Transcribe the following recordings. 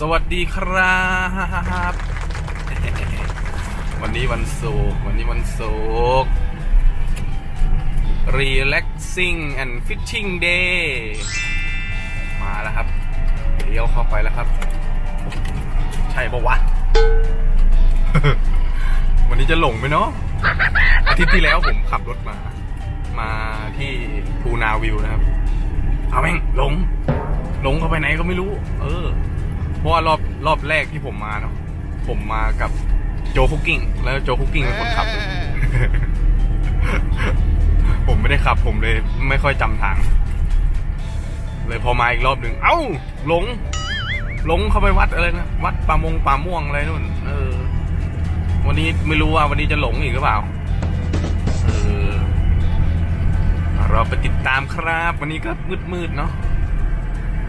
สวัสดีครับ วันนี้วันศุกร์วันนี้วันศุกร์ relaxing and fishing day มาแล้วครับเลี้ยวเข้าไปแล้วครับ ใช่ปะวะ วันนี้จะหลงไหมเนาะอาทิตย์ที่แล้วผมขับรถมา มาที่ภูนาวิวนะครับ เอาแม่งหลงหลงเข้าไปไหนก็ไม่รู้ เออ ราะว่ารอบรอบแรกที่ผมมาเนาะผมมากับโจคุกกิ้งแล้วโจคุกกิ้งเป็นคนขับ ผมไม่ได้ขับผมเลยไม่ค่อยจำทาง เลยพอมาอีกรอบหนึ่งเอ้าหลงหลงเข้าไปวัดอะไรนะวัดป่ามงป่าม่วงอะไรนู่นเออ วันนี้ไม่รู้ว่าวันนี้จะหลงอีกหรือเปล่าเออเราไปติดตามครับ วันนี้ก็มืดๆเนาะ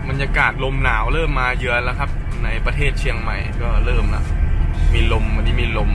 บรรยากาศลมหนาวเริ่มมาเยือนแล้วครับ ในประเทศเชียงใหม่ก็เริ่มแล้วมีลมวันนี้มีลม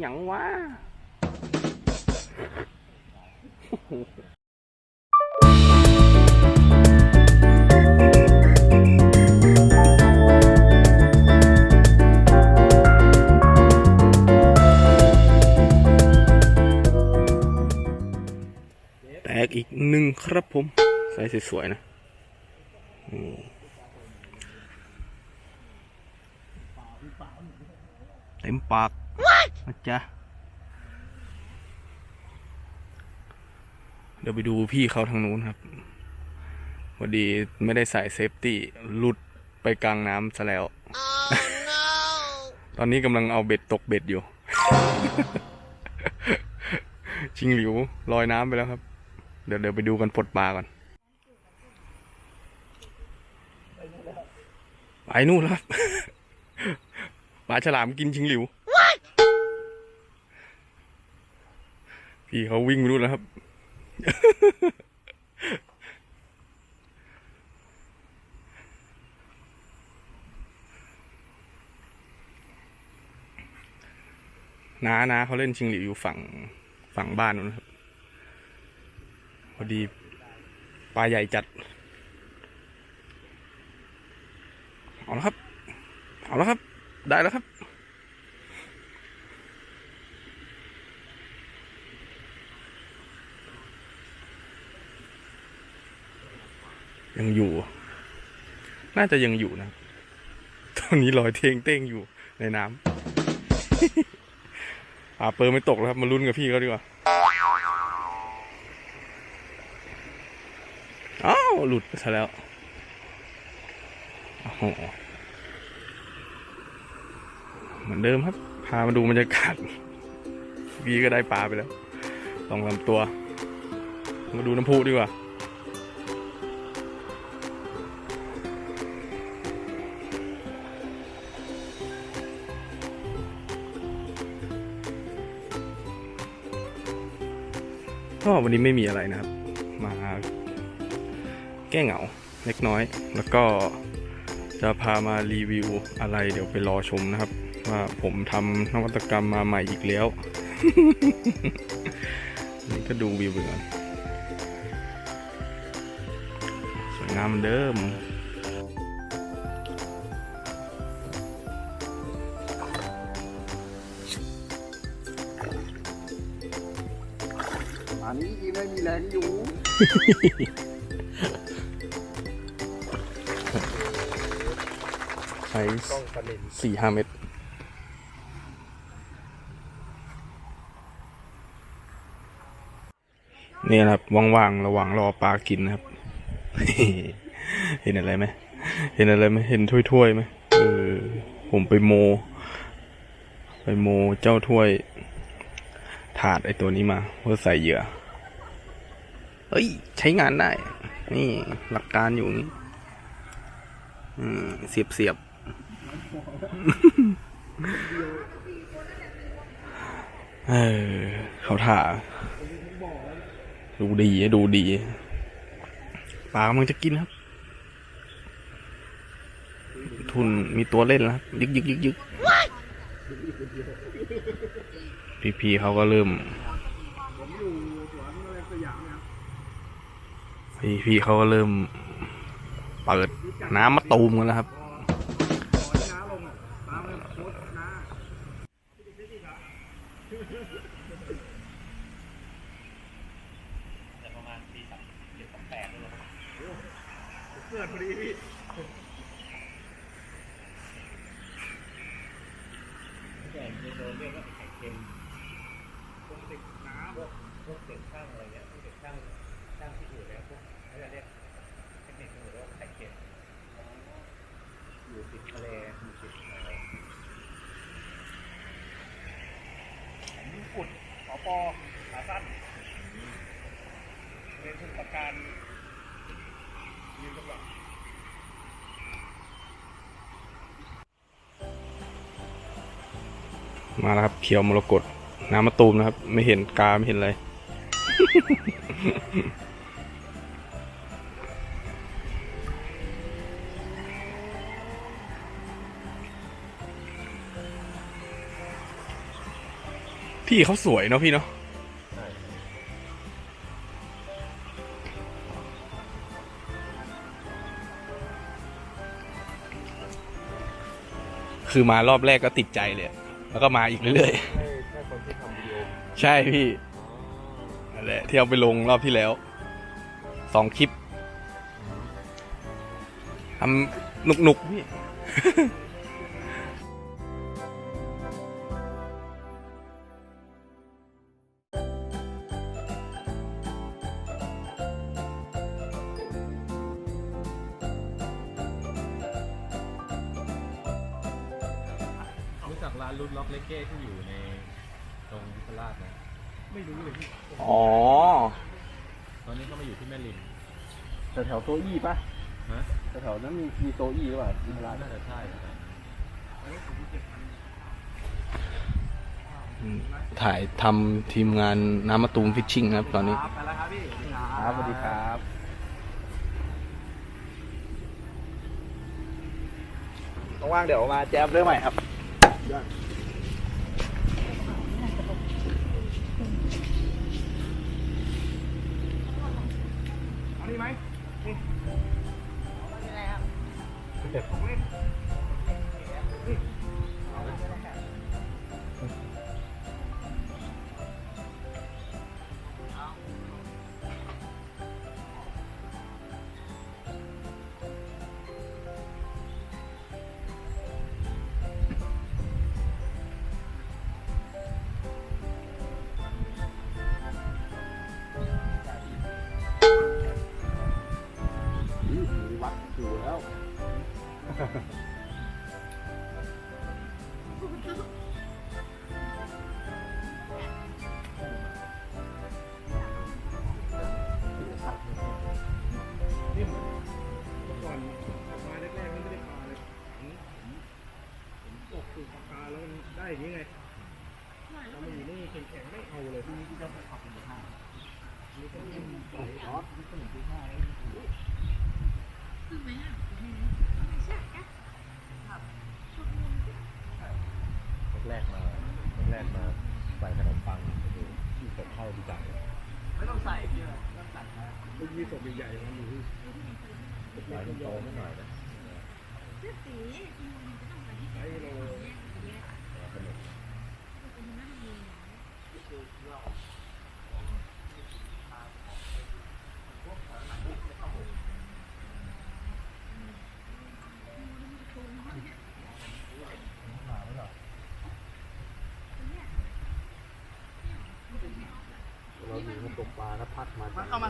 หยังวะแตกอีกหนึ่งครับผมใส่สวยๆนะเต็มปาก นะจ๊ะ เดี๋ยวไปดูพี่เขาทางนู้นครับพอดีไม่ได้ใส่เซฟตี้หลุดไปกลางน้ำซะแล้วตอนนี้กำลังเอาเบ็ดตกเบ็ดอยู่ ชิงหลิวลอยน้ำไปแล้วครับ เดี๋ยวเดี๋ยวไปดูกันปลดปลาก่อน ไปนู่นแล้วครับปลาฉลามกินชิงหลิว พี่เขาวิ่งไปนู่นแล้วครับ น้าน้าเขาเล่นชิงหลิวอยู่ฝั่งฝั่งบ้านนู้นครับ พอดีปลาใหญ่จัด เอาแล้วครับ เอาแล้วครับ ได้แล้วครับ ยังอยู่ น่าจะยังอยู่นะตอนนี้ลอยเทงเต้งอยู่ในน้ำปลาเปิร์ไม่ตกแล้วครับ มาลุ้นกับพี่เขาดีกว่า อ้าว หลุดไปซะแล้วโอ้โหเหมือนเดิมครับ พามาดูบรรยากาศพี่ก็ได้ปลาไปแล้วสองลำตัว มาดูน้ำพุดีกว่า ก็วันนี้ไม่มีอะไรนะครับ มาแก้เหงาเล็กน้อย แล้วก็จะพามารีวิวอะไรเดี๋ยวไปรอชมนะครับ ว่าผมทำนวัตกรรมมาใหม่อีกแล้ว นี่ก็ดูวิวเหมือนสวยงามเดิม ใช้สี่ห้าเมตรนี่นะครับว่างๆระหว่างรอปลากินนะครับ เห็นอะไรไหมเห็นอะไรไหมเห็นถ้วยๆไหมเออผมไปโม ไปโมเจ้าถ้วย ถาดไอตัวนี้มาเพื่อใส่เหยื่อ เอ้ย ใช้งานได้ นี่หลักการอยู่นี่อืมเสียบเสียบเออเขาถ่า ดูดีดูดีปลากำลังจะกินครับ ทุนมีตัวเล่นแล้วครับยึกยึกยึกยึกพี่พีเขาก็เริ่ม พี่พี่เขาก็เริ่มเปิดน้ำมาตูมกันแล้วครับ ขุดขอ ปอขาสั้นเรียนทุกประการยืนตำรวมาแล้วครับเขียวมรกตน้ำมะตูมนะครับ ไม่เห็นกาไม่เห็นอะไร พี่เขาสวยเนาะพี่เนาะคือมารอบแรกก็ติดใจเลยอะแล้วก็มาอีกเรื่อยๆใช่ใช่คนที่ทำวิดีโอ ใช่พี่นั่นแหละที่เอาไปลงรอบที่แล้ว สองคลิปทำหนุกหนุกๆพี่ แต่แถวโซอี้ป่ะฮะแต่แถวนั้นมีมีโซอี้หรือเปล่ามีร้านน่าจะใช่นะครับถ่ายทำทีมงานน้ำมะตูมฟิชชิ่งนะครับตอนนี้ครับไปแล้วครับพี่ครับสวัสดีครับว่างๆเดี๋ยวมาแจมเรื่องใหม่ครับ มาตกปลาแล้วพัดมาเข้ามา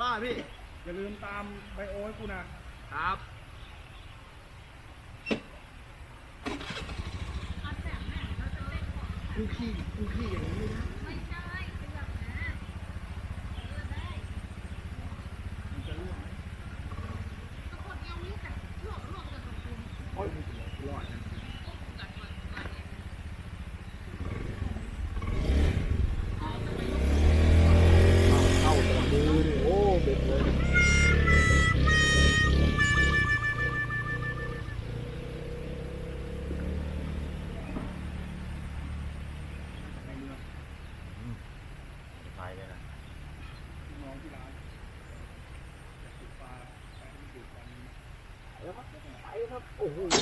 ว่าพี่ อย่าลืมตามไบโอให้กูนะครับ กูขี้กูขี้อย่างนี้นะมันจะร่วงไหมโอ้ยรอดนะเข้าแต่มือนี่โอ้เด็ดเลย ท้ายเลยนะ น้องที่ร้านจะติดปลาไปให้มันดูดกันแล้วครับไปครับ โอ้โหจริงอะมีกองเชียร์สายเชียร์ ยกนิ่มยกนิ่มยกนิ่ม โอเค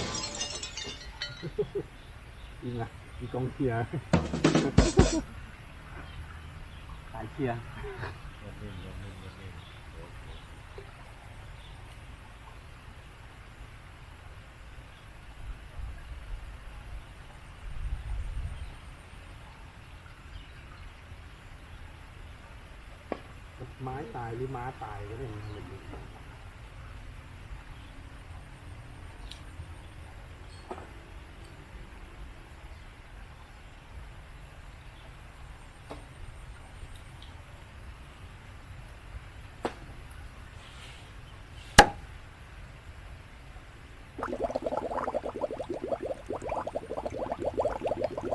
ไม้ตายหรือม้าตายก็ได้มันทำแบบนี้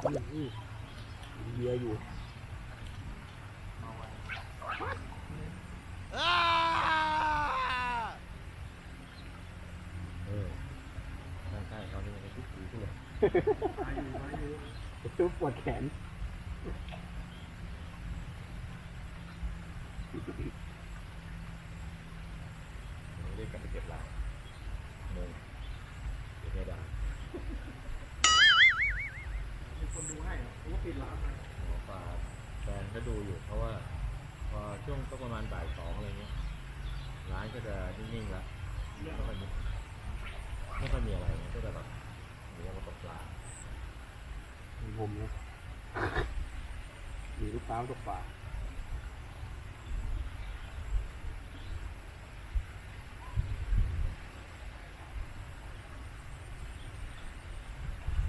อืมอืมเบียร์ อยู่เออใช่ใช่เขานี่มันทุกทีทุกเลยมาอยู่มาอยู่ซุปปวดแขน เรียกกลับไปเก็บลายโมงเดี๋ยวไม่ได้ มีคนดูให้เหรอผมก็ปิดร้านไป หมอปลาแฟนก็ดูอยู่ เพราะว่า พอช่วงก็ประมาณบ่ายสองอะไรเงี้ย ร้านก็จะนิ่งๆแล้วไม่ค่อยมีไม่ค่อยมีอะไรก็จะแบบเดี๋ยวมาตกปลามีผมเนี่ยมีลูกค้าตกปลา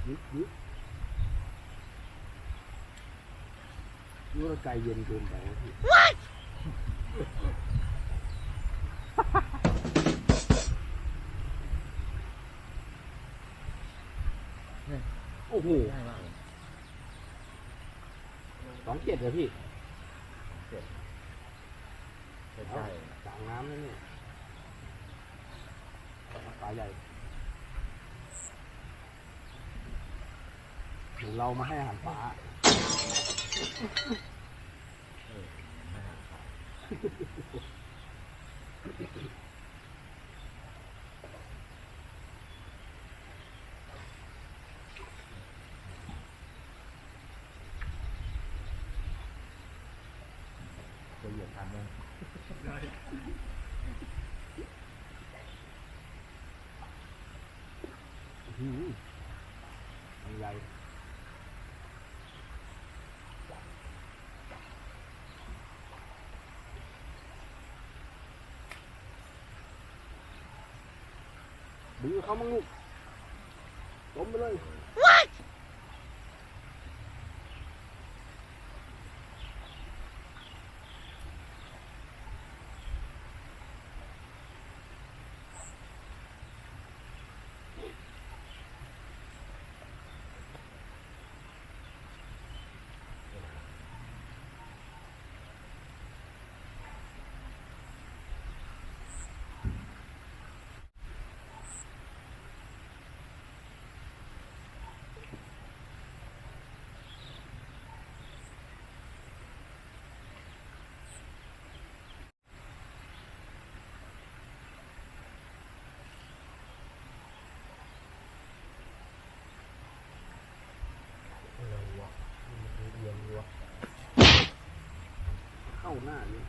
ยึดยึดรู้ว่าใจเย็นเกินไป อ้โหสองเจ็ดเหรอพี่เจ็บใกล้ๆจางน้ำนั่นี่ปลาใหญ่เหมือนเรามาให้อาหารปลาเออให้อาหารขาวตัวเหยียบทามโมง ได้ อะไร ดึงเขามั่งลูกล้มไปเลย เข้าหน้าเนี่ย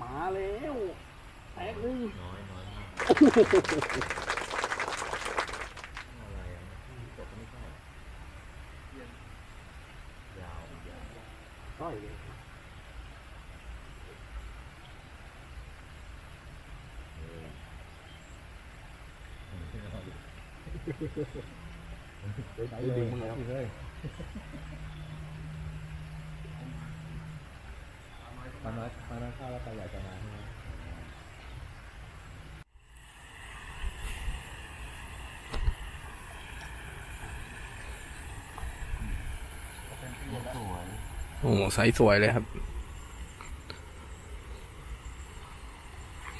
มาแล้วแตกเลยน้อยน้อยมากอะไรอะจบไม่ใช่ยาวยาว ต้อยเลย เออ ไปดึงมึงแล้ว เลยตอนนั้นตอนนั้นข้าวแล้วใครอยากจะมาใช่ไหม สวย โอ้โหไซส์สวยเลยครับ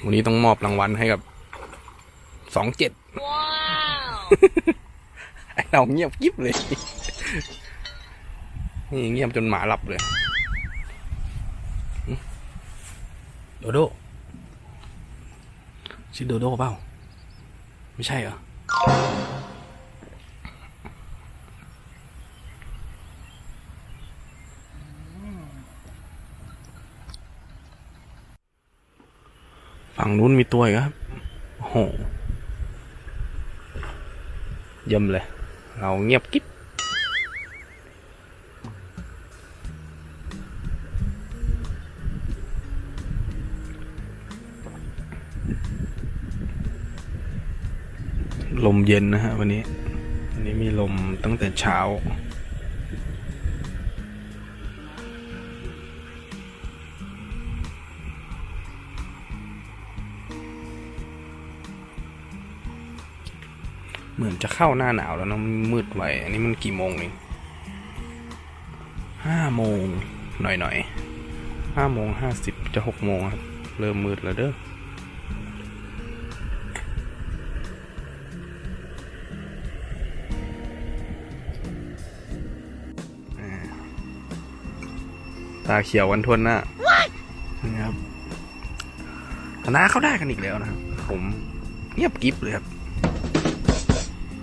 วันนี้ต้องมอบรางวัลให้กับสองเจ็ดไอเราเงียบกิบเลย นี่เงียบจนหมาหลับเลย โดโดชื่อโดโดเปล่า ไม่ใช่เหรอ ฝั่งนู้นมีตัวอีกครับโอ้โหเยี่ยมเลย เราเงียบกิ๊บลมเย็นนะฮะวันนี้ วันนี้มีลมตั้งแต่เช้า จะเข้าหน้าหนาวแล้วนะมันมืดไวอันนี้มันกี่โมงเองห้าโมงหน่อยหน่อยห้าโมงห้าสิบจะหกโมงครับ เริ่มมืดแล้วเด้ออ่าตาเขียววันทวนหน้านี่ครับคณะเขาได้กันอีกแล้วนะครับ ผมเงียบกริฟเลยครับ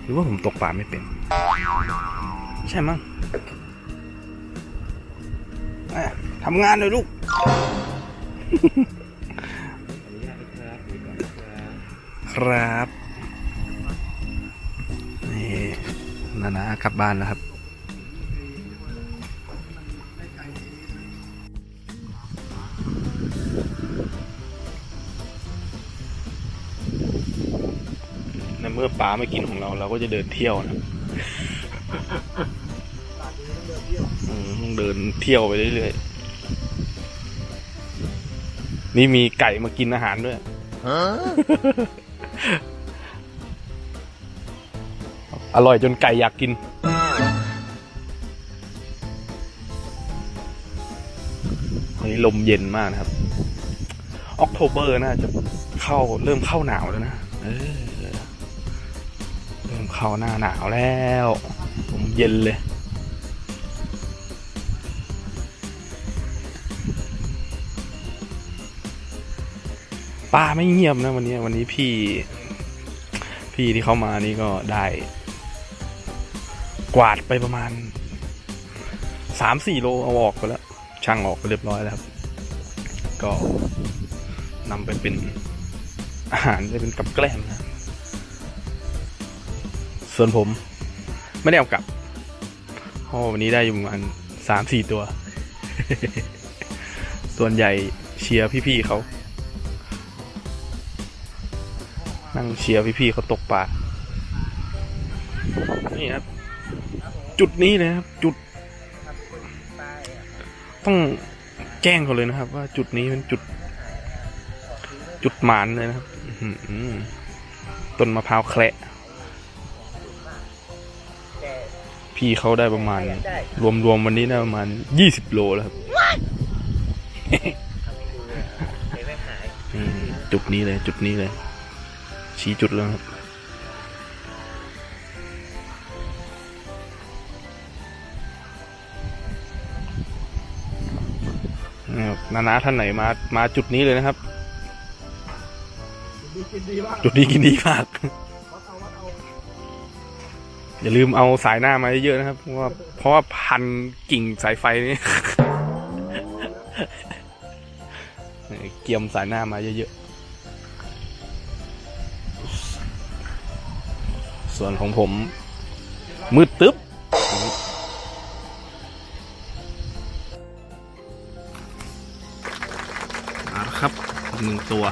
หรือว่าผมตกปลาไม่เป็น ใช่มั้งแม่ทำงานเลยลูกอนุญาตนะครับดูก่อนนะครับครับนี่นานากลับบ้านแล้วครับ เมื่อป๋าไม่กินของเรา เราก็จะเดินเที่ยวนะต้องเดินเที่ยวไปเรื่อยๆ นี่มีไก่มากินอาหารด้วยอร่อยจนไก่อยากกิน วันนี้ลมเย็นมากนะครับ ออกโทเบอร์น่าจะเข้าเริ่มเข้าหนาวแล้วนะ เออ เข้าหน้าหนาวแล้ว ผมเย็นเลยปลาไม่เงียบนะวันนี้วันนี้พี่ พี่ที่เข้ามานี่ก็ได้ กวาดไปประมาณสามสี่โลเอาออกไปแล้ว ช่างออกไปเรียบร้อยแล้วครับ ก็นำไปเป็นอาหารไปเป็นกับแกล้มนะ ส่วนผม ไม่ได้เอากลับเพราะวันนี้ได้อยู่ประมาณสามสี่ตัว ส่วนใหญ่เชียร์พี่ๆเขา นั่งเชียร์พี่ๆเขาตกปลา นี่ครับ จุดนี้เลยครับ จุด ต้องแจ้งเขาเลยนะครับ ว่าจุดนี้เป็นจุด จุดหมานเลยนะครับต้นมะพร้าวแคระ พี่เขาได้ประมาณ รวมรวมๆวันนี้ได้ประมาณยี่สิบโลแล้วครับอืมจุดนี้เลยจุดนี้เลย ชี้จุดแล้วครับนะครับนานาท่านไหนมามาจุดนี้เลยนะครับดีกินดีมากจุดนี้กินดีมาก อย่าลืมเอาสายหน้ามาเยอะๆนะครับ เพราะว่าเพราะว่าพันกิ่งสายไฟนี่เกี่ยมสายหน้ามาเยอะๆ ส่วนของผม มืดตึ๊บเอาละครับหนึ่งตัว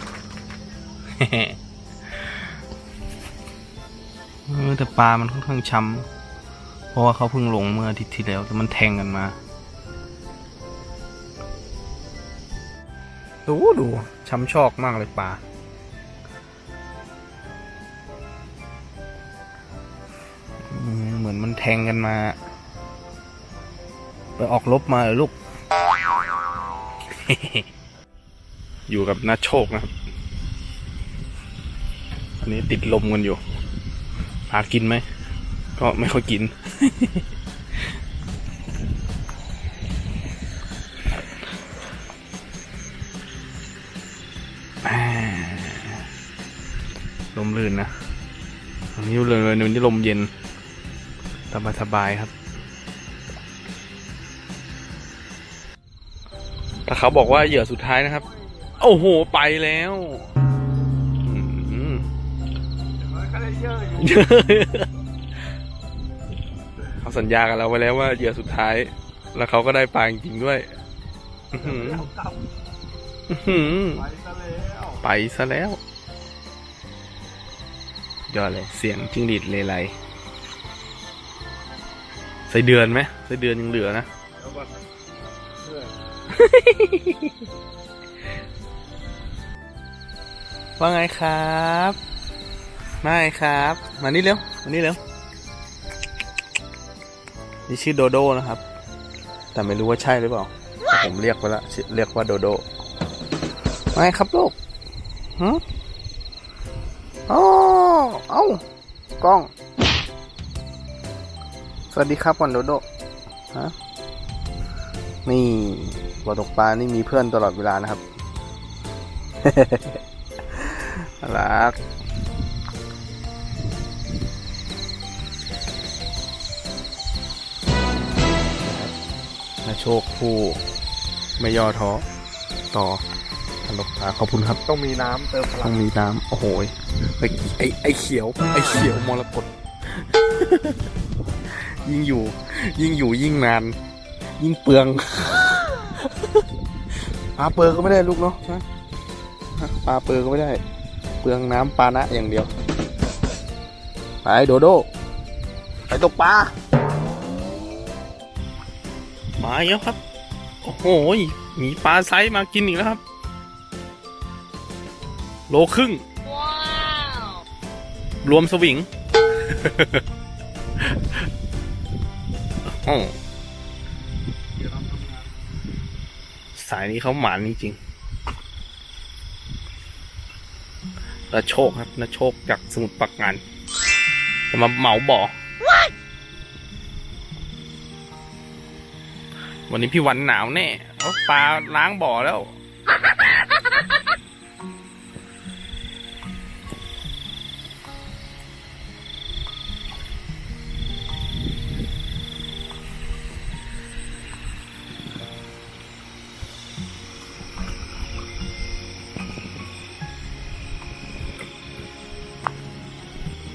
ออแต่ปลา มันค่อนข้างช้ำเพราะว่าเขาเพิ่งลงเมื่ออาทิตย์ที่แล้วแต่มันแทงกันมา ดูดูช้ำชอกมากเลยปลาเหมือนมันแทงกันมา ไปออกลบมาเหรอลูก อยู่กับนาโชคนะครับ อันนี้ติดลมกันอยู่ พากินไหม ก็ไม่ค่อยกิน ลมลื่นนะอันนี้เลยวันนี้ลมเย็น สบายสบายครับถ้าเขาบอกว่าเหยื่อสุดท้ายนะครับ โอ้โห ไปแล้ว เขาสัญญากันเราไว้แล้วว่าเหยื่อสุดท้าย แล้วเขาก็ได้ปลาจริงๆด้วย อื้อหือ เอากลับอื้อหือ ไปซะแล้วไปซะแล้ว ยอดเลยเสียงจิ้งหรีดเลไลใส่เดือนไหมใส่เดือนยังเหลือนะวก็เพื่อว่าไงครับ ไงครับ มานี่เร็ว มานี่เร็ว นี่ชื่อโดโดนะครับ แต่ไม่รู้ว่าใช่หรือเปล่า ผมเรียกไปละเรียกว่าโดโดมาไงครับลูกฮะอ๋อเอ้ากล้อง สวัสดีครับก่อนโดโด ฮะ นี่บ่อตกปลานี่มีเพื่อนตลอดเวลานะครับน่ารัก โชคผู้ไม่ย่อท้อต่อตลกตาขอบคุณครับ ต้องมีน้ำเติมพลัต้องงมีน้ำโอ้โหยไอ้ไอ้ไอ้เขียว ไอ้เขียวมรกต ยิ่งอยู่ ยิ่งอยู่ยิ่งนาน ยิ่งเปลือง ปลาเปลืองก็ไม่ได้ลูกเนาะฮะฮะปลาเปลืองก็ไม่ได้ เปลืองน้ำปลานะอย่างเดียว ไปโดโด ไปตกปลา มาอีกแล้วครับ โอ้โหยมีปลาไซส์มากินอีกแล้วครับ โลครึ่ง รวมสวิงโอ้สายนี้เขาหมานจริงๆนาโชคครับนาโชคจากสมุทรปราการจะมาเหมาบ่อ วันนี้พี่วันหนาวแน่เพราะปลาล้างบ่อแล้ว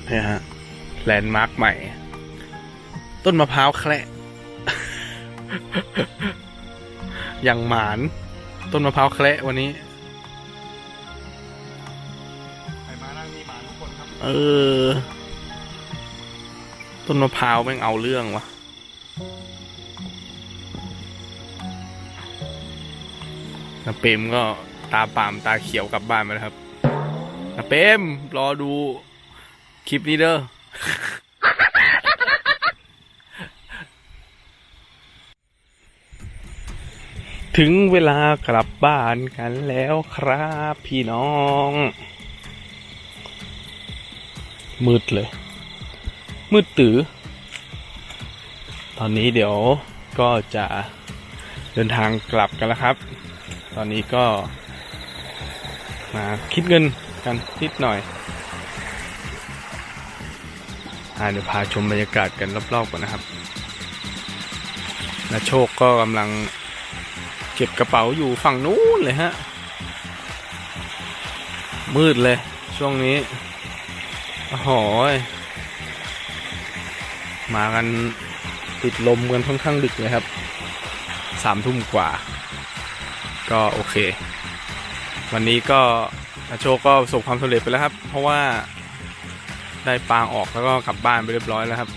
เนี่ยฮะ แลนด์มาร์คใหม่ ต้นมะพร้าวแคระ อย่างหมาน ต้นมะพร้าวแคระวันนี้ ใครมานั่งนี่มาทุกคนครับเออ ต้นมะพร้าวแม่งเอาเรื่องวะนาเปรมก็ตาปามตาเขียวกลับบ้านไปแล้วครับนาเปรมรอดูคลิปนี้เด้อ ถึงเวลากลับบ้านกันแล้วครับพี่น้อง มืดเลย มืดตื้อตอนนี้เดี๋ยวก็จะเดินทางกลับกันแล้วครับ ตอนนี้ก็มาคิดเงินกันนิดหน่อยอ่าเดี๋ยวพาชมบรรยากาศกันรอบๆก่อนนะครับนาโชคก็กำลัง เก็บกระเป๋าอยู่ฝั่งนู้นเลยฮะ มืดเลยช่วงนี้โอ้โหยมากันติดลมกันค่อนข้างดึกเลยครับสามทุ่มกว่า ก็โอเค วันนี้ก็โชคก็ประสบความสำเร็จไปแล้วครับ เพราะว่าได้ปลาออกแล้วก็กลับบ้านไปเรียบร้อยแล้วครับ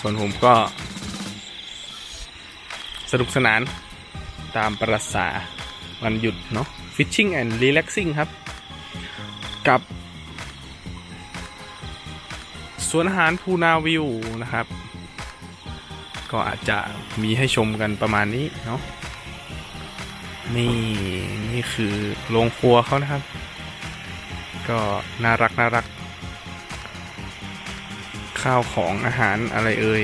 ส่วนผมก็ สนุกสนานตามประสาวันหยุดเนาะ Fishing and Relaxing ครับ กับสวนอาหารพูนาวิวนะครับ ก็อาจจะมีให้ชมกันประมาณนี้เนาะนี่นี่คือโรงครัวเขานะครับ ก็น่ารักน่ารัก ข้าวของอาหารอะไรเอ่ย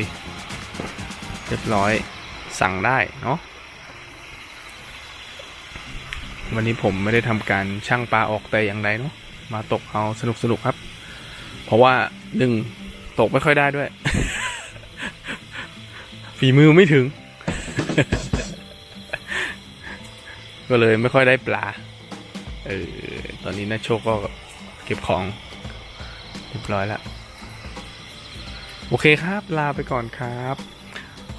เรียบร้อย สั่งได้เนาะวันนี้ผมไม่ได้ทำการช่างปลาออกแต่อย่างใดเนาะมาตกเอาสนุกสนุกครับ เพราะว่าหนึ่งตกไม่ค่อยได้ด้วย ฝีมือไม่ถึง ก็เลยไม่ค่อยได้ปลาเออตอนนี้นาโชคก็เก็บของเรียบร้อยแล้วโอเคครับ ลาไปก่อนครับ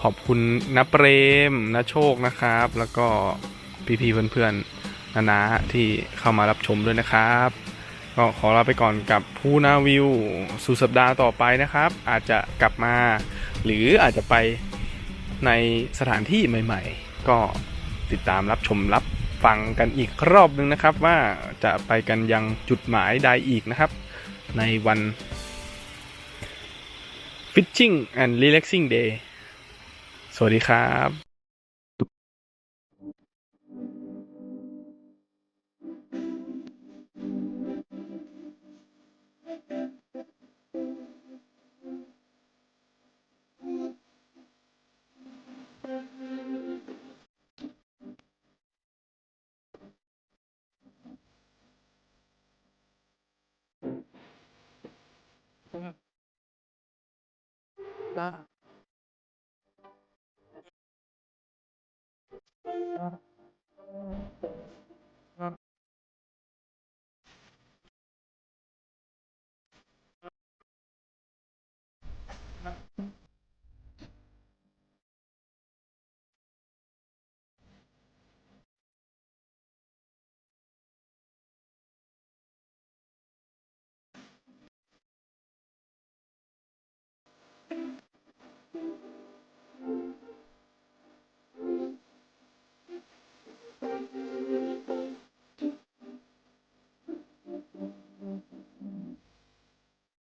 ขอบคุณนเปรมนโชคนะครับ แล้วก็พี่ๆเพื่อนๆนานาที่เข้ามารับชมด้วยนะครับ ก็ขอลาไปก่อนกับผู้นาวิวสู่สัปดาห์ต่อไปนะครับ อาจจะกลับมา หรืออาจจะไปในสถานที่ใหม่ ๆ ก็ติดตามรับชมรับฟังกันอีกรอบหนึ่งนะครับ ว่าจะไปกันยังจุดหมายใดอีกนะครับ ในวัน Fishing and Relaxing Day สวัสดีครับ Thank Uh -huh.